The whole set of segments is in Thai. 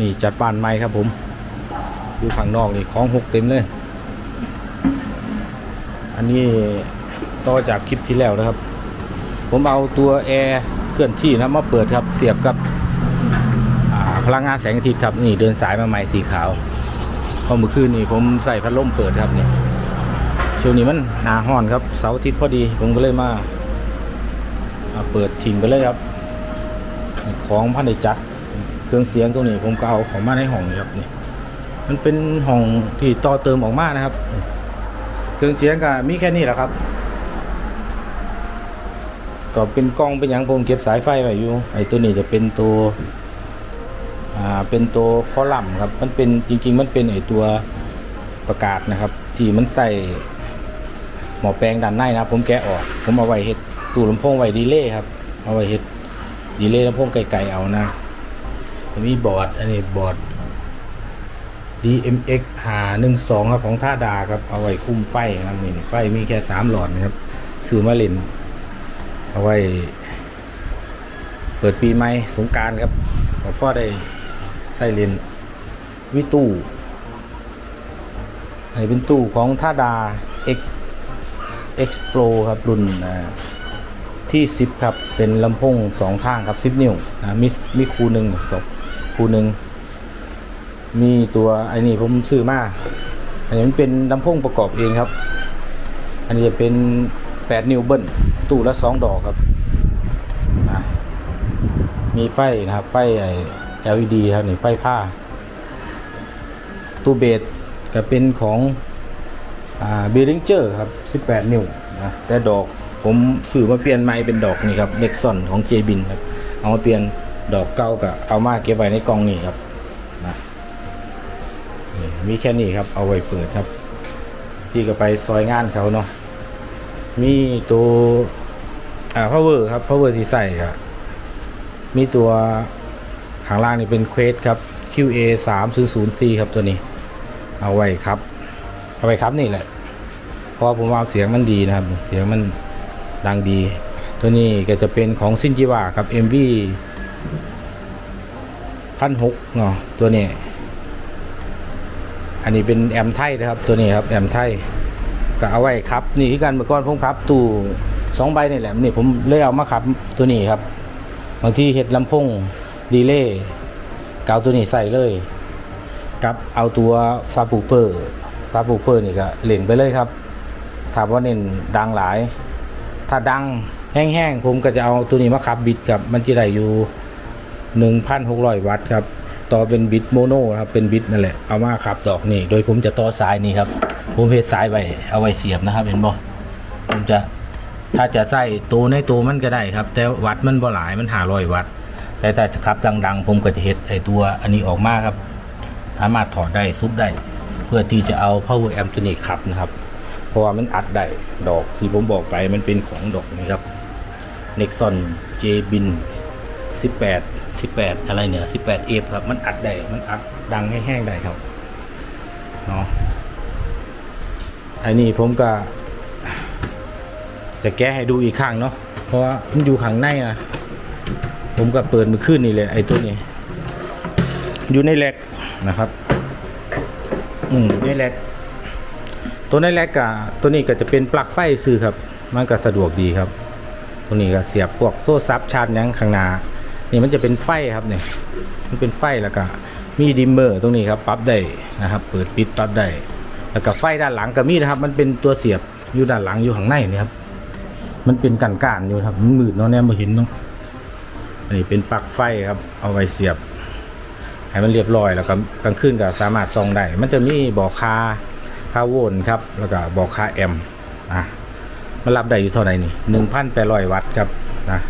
นี่จัดบ้านใหม่ครับผมอยู่ข้างนอกนี่ของหกเต็มเลย อันนี้ต่อจากคลิปที่แล้วนะครับ ผมเอาตัวแอร์เคลื่อนที่นะมาเปิดครับเสียบกับพลังงานแสงอาทิตย์ครับนี่เดินสายมาใหม่สีขาวพอเมื่อคืนนี่ผมใส่พัดลมเปิดครับนี่ช่วงนี้มันหนาห้อนครับเสาร์อาทิตย์พอดีผมก็เลยมาาเปิดทิ้งไปเลยครับ ของพันในจัด เครื่องเสียงตรงนี้ผมก็เอาของมาในห้องนี่ครับนี่มันเป็นห้องที่ต่อเติมออกมานะครับ เครื่องเสียงก็มีแค่นี้แหละครับ ก็เป็นกล้องเป็นอย่างผมเก็บสายไฟไว้อยู่ไอ้ตัวนี้จะเป็นตัวอ่าเป็นตัวคอลัมน์ครับ มันเป็นจริง ๆ มันเป็นไอ้ตัวประกาศนะครับ ที่มันใส่หมอแปลงด้านในนะผมแกะออก ผมเอาไว้เฮ็ดตู้ลำโพงไว้ดีเลย์ครับ เอาไว้เฮ็ดดีเลย์ลำโพงไกลๆเอานะ มีบอร์ดอันนี้บอร์ด DMX หาหนึ่งสองครับของท่าดาครับ เอาไว้คุ้มไฟนะครับนี่ไฟมีแค่สามหลอดนะครับซื้อมาเล่นเอาไว้ เปิดปีใหม่สงการครับก็พ่อได้ใส่เลนวิตู้อันนี้เป็นตู้ของท่าดา X X Pro ครับรุ่นอ่าที่ 10 ครับ เป็นลำโพงสองข้างครับ 10 นิ้วนะมีมีคูหนึ่งสอง คูหนึ่งมีตัวไอ้นี่ผมซื้อมาอันนี้มันเป็นลำโพงประกอบเองครับ อันนี้จะเป็น 8 นิ้วเบิ้ลตู้ละ 2 ดอกครับ มีไฟนะครับ ไฟไอ้ LED ครับนี่ไฟผ้า ตู้เบสก็เป็นของเบริงเจอร์ครับ 18 นิ้วนะแต่ดอกผมซื้อมาเปลี่ยนใหม่เป็นดอกนี่ครับเด็กซอนของเจบินครับ เอามาเปลี่ยน ดอกเก่ากับเอามาเก็บไว้ในกล่องนี่ครับนะนี่มีแค่นี้ครับ เอาไว้เปิดครับ ที่ก็ไปซอยงานเขาเนาะมีตัวอ่า power ครับ power ที่ใส่ครับมีตัวข้างล่างนี่เป็นเควสครับ QA 3 0 0 C ครับตัวนี้ เอาไว้ครับ เอาไว้ครับนี่แหละเพราะผมว่าเสียงมันดีนะครับ เสียงมันดังดี ตัวนี้ก็จะเป็นของซินจิวาครับ MV พันหกเนาะตัวนี้ อันนี้เป็นแอมไทยนะครับ ตัวนี้ครับแอมไทยก็เอาไว้ครับ นี่คือกันเมื่อก่อนผมครับ ตู้สองใบนี่แหละนี่ผมเลยเอามาขับตัวนี้ครับ บางทีเห็ดลำโพงดีเลย์เกาตัวนี้ใส่เลยกับเอาตัวซาบูเฟอร์ซาบูเฟอร์นี่ก็เล่นไปเลยครับถามว่าเน้นดังหลาย ถ้าดังแห้งๆผมก็จะเอาตัวนี้มาขับบิดกับมันจะได้อยู่ 1,600 วัตต์ครับต่อเป็นบิตโมโนครับเป็นบิตนั่นแหละเอามาขับดอกนี่ โดยผมจะต่อสายนี่ครับ ผมเพชสายไว้เอาไว้เสียบนะครับ เห็นบ่ผมจะถ้าจะใส่ตัวในตัวมันก็ได้ครับ แต่วัดมันบ่หลายมันหาร้อยวัตต์แต่ถ้าขับดังๆ ผมก็จะเฮ็ดไอตัวอันนี้ออกมาครับ สามารถถอดได้ซุปได้ เพื่อที่จะเอา power amp ตัวนี้ขับนะครับ เพราะว่ามันอัดได้ดอกที่ผมบอกไปมันเป็นของดอกนี่ครับ Nexon J Bin 18 18 อะไรเนี่ย 18 F ครับ มันอัดได้มันอัดดังแห้งได้ครับเนาะไอ้นี่ผมก็ จะแก้ให้ดูอีกครั้งเนาะเพราะว่ามันอยู่ข้างในนะผมก็เปิดมือขึ้นนี่เลยไอ้ตัวนี้ อยู่ในแลกนะครับ อืมในแลกตัวในแลกกับตัวนี้ก็จะเป็นปลั๊กไฟซื้อครับ มันก็สะดวกดีครับ ตัวนี้ก็เสียบพวกโซ่ซับชาร์จยังข้างหน้า นี่มันจะเป็นไฟครับเนี่ยมันเป็นไฟแล้วก็มีดิมเมอร์ตรงนี้ครับปรับได้นะครับเปิดปิดปรับได้แล้วก็ไฟด้านหลังก็มีนะครับ มันเป็นตัวเสียบอยู่ด้านหลังอยู่ข้างในนี่ครับมันเป็นกันก้านอยู่ครับมันมืดเนาะแนมมาเห็นเนาะอันนี้เป็นปลั๊กไฟครับ เอาไว้เสียบ ให้มันเรียบร้อยแล้วก็กลางคืนก็สามารถส่องได้ มันจะมีบอกคาคาโวลครับ แล้วก็บอกคาแอมอะมันรับได้อยู่เท่าไหร่นี่หนึ่งพันแปดร้อยวัตต์ครับนะ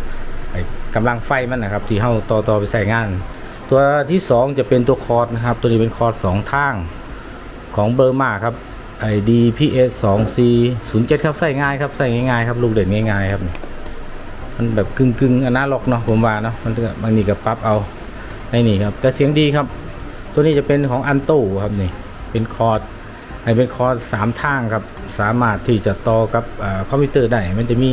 กำลังไฟมันนะครับที่เข้าต่อต่อไปใส่งาน ตัวที่สองจะเป็นตัวคอร์ดนะครับ ตัวนี้เป็นคอร์ดสองทางของเบอร์มาครับไอ้ DPS 2 C 0 7ครับใส่ง่ายครับใส่ง่ายๆครับลูกเด่นง่ายๆครับมันแบบกึ่งกึ่งๆอนาล็อกเนาะผมว่าเนาะมันบางทีก็ปรับเอาในนี่ครับแต่เสียงดีครับ ตัวนี้จะเป็นของอันโต้ครับนี่เป็นคอร์ดไอ้เป็นคอร์ดสามทางครับสามารถที่จะต่อกับอคอมพิวเตอร์ได้มันจะมี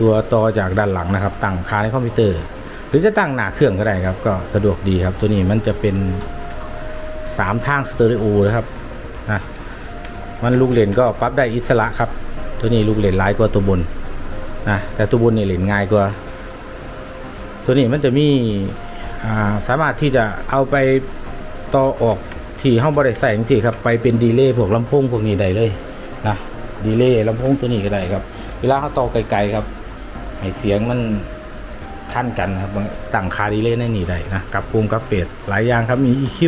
ตัวต่อจากด้านหลังนะครับ ตั้งคาในคอมพิวเตอร์ หรือจะตั้งหน้าเครื่องก็ได้ครับ ก็สะดวกดีครับ ตัวนี้มันจะเป็น 3 ทางสเตอริโอนะครับนะมันลูกเลนก็ปรับได้อิสระครับ ตัวนี้ลูกเลนร้ายกว่าตัวบนนะแต่ตัวบนนี่เลนง่ายกว่า ตัวนี้มันจะมีาสามารถที่จะเอาไปต่อออกที่ห้องบริษัทจังซี่ครับไปเป็นดีเลย์พวกลำโพงพวกนี้ได้เลยนะดีเลย์ลำโพงตัวนี้ก็ได้ครับ เวลาเขาต่อไกลๆครับ ให้เสียงมันท่านกันครับตั้งคาดีเลยในนี่ได้นะกับฟูมกับเฟดหลายอย่างครับมี EQ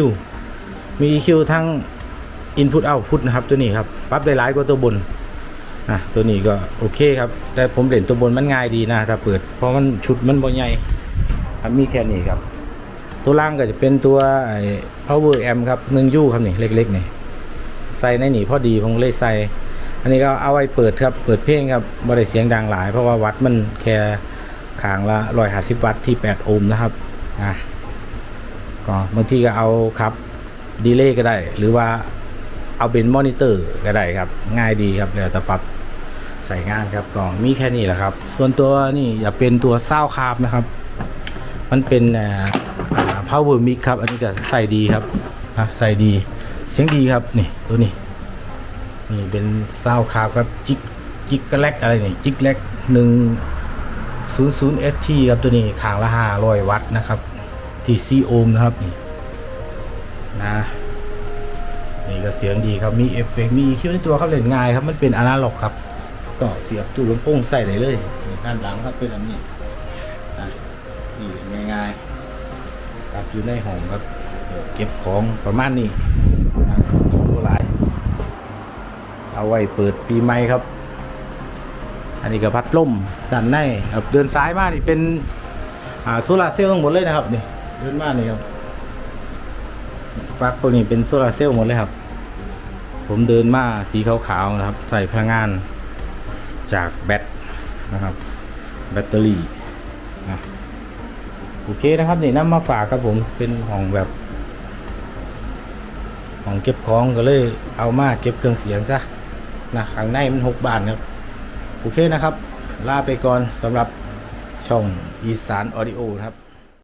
มี EQ ทั้ง Input Output นะครับตัวนี้ครับปรับได้หลายกว่าตัวบนนะตัวนี้ก็โอเคครับ แต่ผมเล่นตัวบนมันง่ายดีนะถ้าเปิดเพราะมันชุดมันบ่ใหญ่ครับมีแค่นี้ครับ ตัวล่างก็จะเป็นตัวไอ้ power amp ครับหนึ่งยูครับนี่เล็กๆนี่ใส่ในนี่พอดีผมเลยใส่ อันนี้ก็เอาไว้เปิดครับเปิดเพลงครับบ่ได้เสียงดังหลาย เพราะว่าวัดมันแค่ขางละ150วัตต์ที่8โอห์มนะครับอะก็บางทีก็เอาครับดีเลย์ก็ได้ หรือว่าเอาเป็นมอนิเตอร์ก็ได้ครับ ง่ายดีครับเดี๋ยวจะปรับใส่งานครับก็มีแค่นี้แหละครับ ส่วนตัวนี่อย่าเป็นตัวเศร้าคาบนะครับ มันเป็นอ่าอ่า power mix ครับ อันนี้ก็ใส่ดีครับอะใส่ดีเสียงดีครับนี่ตัวนี้ นี่เป็นซาวคาร์บครับจิกจิกกะแลกอะไรนี่จิกแลกหนึ่งศูนย์ศูนย์เอสทีครับตัวนี้ขางละห้าร้อยวัตต์นะครับ ที่ซีโอห์มนะครับนี่นะนี่ก็เสียงดีครับมีเอฟเฟกต์มีคิวในตัวครับเล่นง่ายครับมันเป็นอนาล็อกครับ ก็เสียบตู้ลำโพงใส่ได้เลยนี่ด้านหลังครับเป็นอันนี้อะนี่ง่ายๆครับอยู่ในห้องครับเก็บของประมาณนี้นะตัวหลาย เอาไว้เปิดปีใหม่ครับ อันนี้ก็พัดลมด้านในครับเดินซ้ายมานี่เป็นอ่าโซลาร์เซลล์ทั้งหมดเลยนะครับนี่เดินมานี่ครับปลั๊กตัวนี้เป็นโซลาร์เซลล์หมดเลยครับ ผมเดินมาสีขาวๆนะครับ ใส่พลังงานจากแบตนะครับ แบตเตอรี่นะโอเคนะครับนี่นำมาฝากครับผมเป็นของแบบของเก็บของก็เลยเอามาเก็บเครื่องเสียงซะ นะข้างในมันหกบานครับ โอเคนะครับ ลาไปก่อนสำหรับช่องอีสานออดิโอครับ